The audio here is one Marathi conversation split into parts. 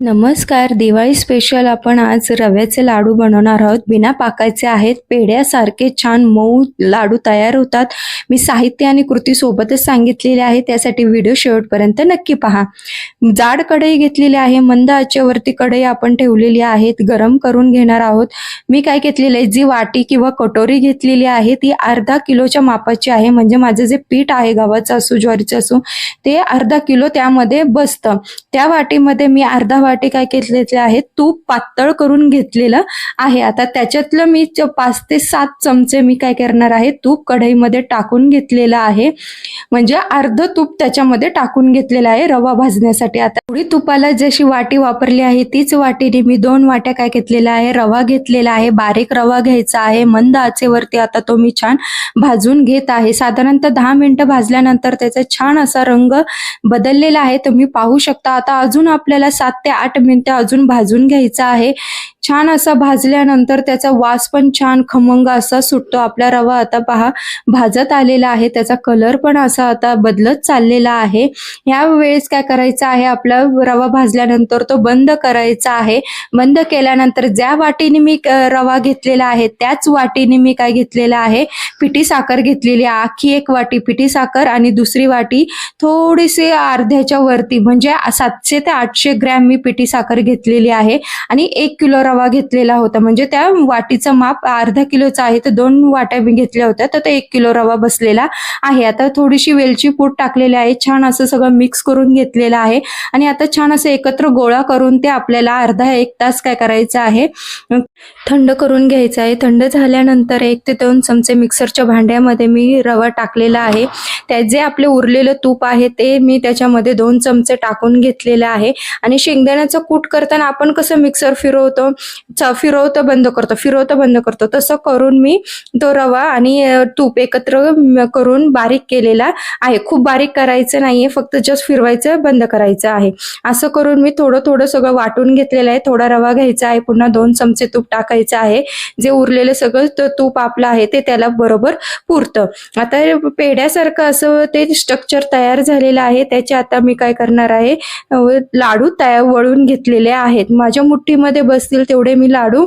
नमस्कार दिवाळी स्पेशल आपण आज रव्याचे लाडू बनवणार आहोत. बिना पाकायचे आहेत पेढ्यासारखे छान मऊ लाडू तयार होतात. मी साहित्य आणि कृती सोबतच सांगितलेले आहे त्यासाठी व्हिडिओ शेवटपर्यंत नक्की पहा. जाड कढई घेतलेली आहे मंद आचेवरती कढई आपण ठेवलेली आहे गरम करून घेणार आहोत. मी काय घेतलेली आहे जी वाटी किंवा कटोरी घेतलेली आहे ती अर्धा किलोच्या मापाची आहे. म्हणजे माझं जे पीठ आहे गव्हाचं असो ज्वारीचं असो ते अर्धा किलो त्यामध्ये बसतं. त्या वाटीमध्ये मी अर्धा वाटी काय घेतलेले आहे तूप पातळ करून घेतलेलं आहे. आता त्याच्यातलं मी पाच ते सात चमचे मी काय करणार आहे तूप कढईमध्ये टाकून घेतलेलं आहे. म्हणजे अर्ध तूप त्याच्यामध्ये टाकून घेतलेलं आहे रवा भाजण्यासाठी. आता थोडी तुपाला जशी वाटी वापरली आहे तीच वाटीने मी दोन वाट्या काय घेतलेल्या आहे रवा घेतलेला आहे बारीक रवा घ्यायचा आहे मंद आचेवरती आता तो मी छान भाजून घेत आहे. साधारणतः दहा मिनिटं भाजल्यानंतर त्याचा छान असा रंग बदललेला आहे. तुम्ही पाहू शकता आता अजून आपल्याला सात ते आठ मिनिटं अजून भाजून घ्यायचा आहे. छान असा भाजल्यानंतर त्याचा वास पण छान खमंग असा सुटतो. आपला रवा आता पहा भाजत आलेला आहे. त्याचा कलर पण असा आता बदलत चाललेला आहे. या वेळेस काय करायचं आहे? आपला रवा भाजल्यानंतर तो बंद करायचा आहे. बंद केल्यानंतर ज्या वाटीने मी रवा घेतलेला आहे त्याच वाटीने मी काय घेतलेला आहे? पिठी साखर घेतलेली आहे. आखी एक वाटी पिठी साखर आणि दुसरी वाटी थोडीशी अर्ध्याच्या वरती म्हणजे सातशे ते आठशे ग्रॅम मी पिठी साखर घेतलेली आहे. आणि एक किलो रवा रवा घेतलेला होता. म्हणजे त्या वाटीचं माप अर्धा किलोचं आहे. तर दोन वाट्या मी घेतल्या होत्या. तर ते एक किलो रवा बसलेला आहे. आता थोडीशी वेलची पूड टाकलेली आहे. छान असं सगळं मिक्स करून घेतलेलं आहे. आणि आता छान असं एकत्र गोळा करून ते आपल्याला अर्धा एक तास काय करायचं आहे. थंड करून घ्यायचं आहे. थंड झाल्यानंतर एक ते दोन चमचे मिक्सरच्या भांड्यामध्ये मी रवा टाकलेला आहे. त्या जे आपले उरलेलं तूप आहे ते मी त्याच्यामध्ये दोन चमचे टाकून घेतलेलं आहे. आणि शेंगदाण्याचं कूट करताना आपण कसं मिक्सर फिरवतो? फिरवतं बंद करतो फिरवतं बंद करतो. तसं करून मी तो रवा आणि तूप एकत्र करून बारीक केलेला आहे. खूप बारीक करायचं नाहीये फक्त जस्ट फिरवायचं बंद करायचं आहे. असं करून मी थोडं थोडं सगळं वाटून घेतलेलं आहे. थोडा रवा घ्यायचा आहे पुन्हा दोन चमचे तूप टाकायचं आहे. जे उरलेलं सगळं तूप आपलं आहे ते त्याला बरोबर पुरतं. आता पेढ्यासारखं असं ते स्ट्रक्चर तयार झालेलं आहे. त्याचे आता मी काय करणार आहे लाडू तयार वळून घेतलेले आहेत. माझ्या मुठ्ठीमध्ये बसतील तेवढे मी लाडू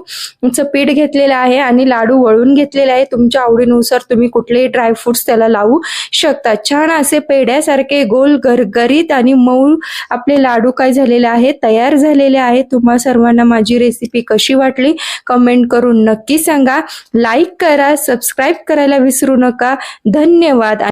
चं पीठ घेतलेलं आहे आणि लाडू वळून घेतलेले आहे. तुमच्या आवडीनुसार तुम्ही कुठलेही ड्रायफ्रुट्स त्याला लावू शकता. छान असे पेढ्यासारखे गोल गरगरीत आणि मऊ आपले लाडू काय झालेले आहे तयार झालेले आहे तुम्हा सर्वांना माझी रेसिपी कशी वाटली? कमेंट करून नक्की सांगा. लाईक करा सबस्क्राईब करायला विसरू नका. धन्यवाद.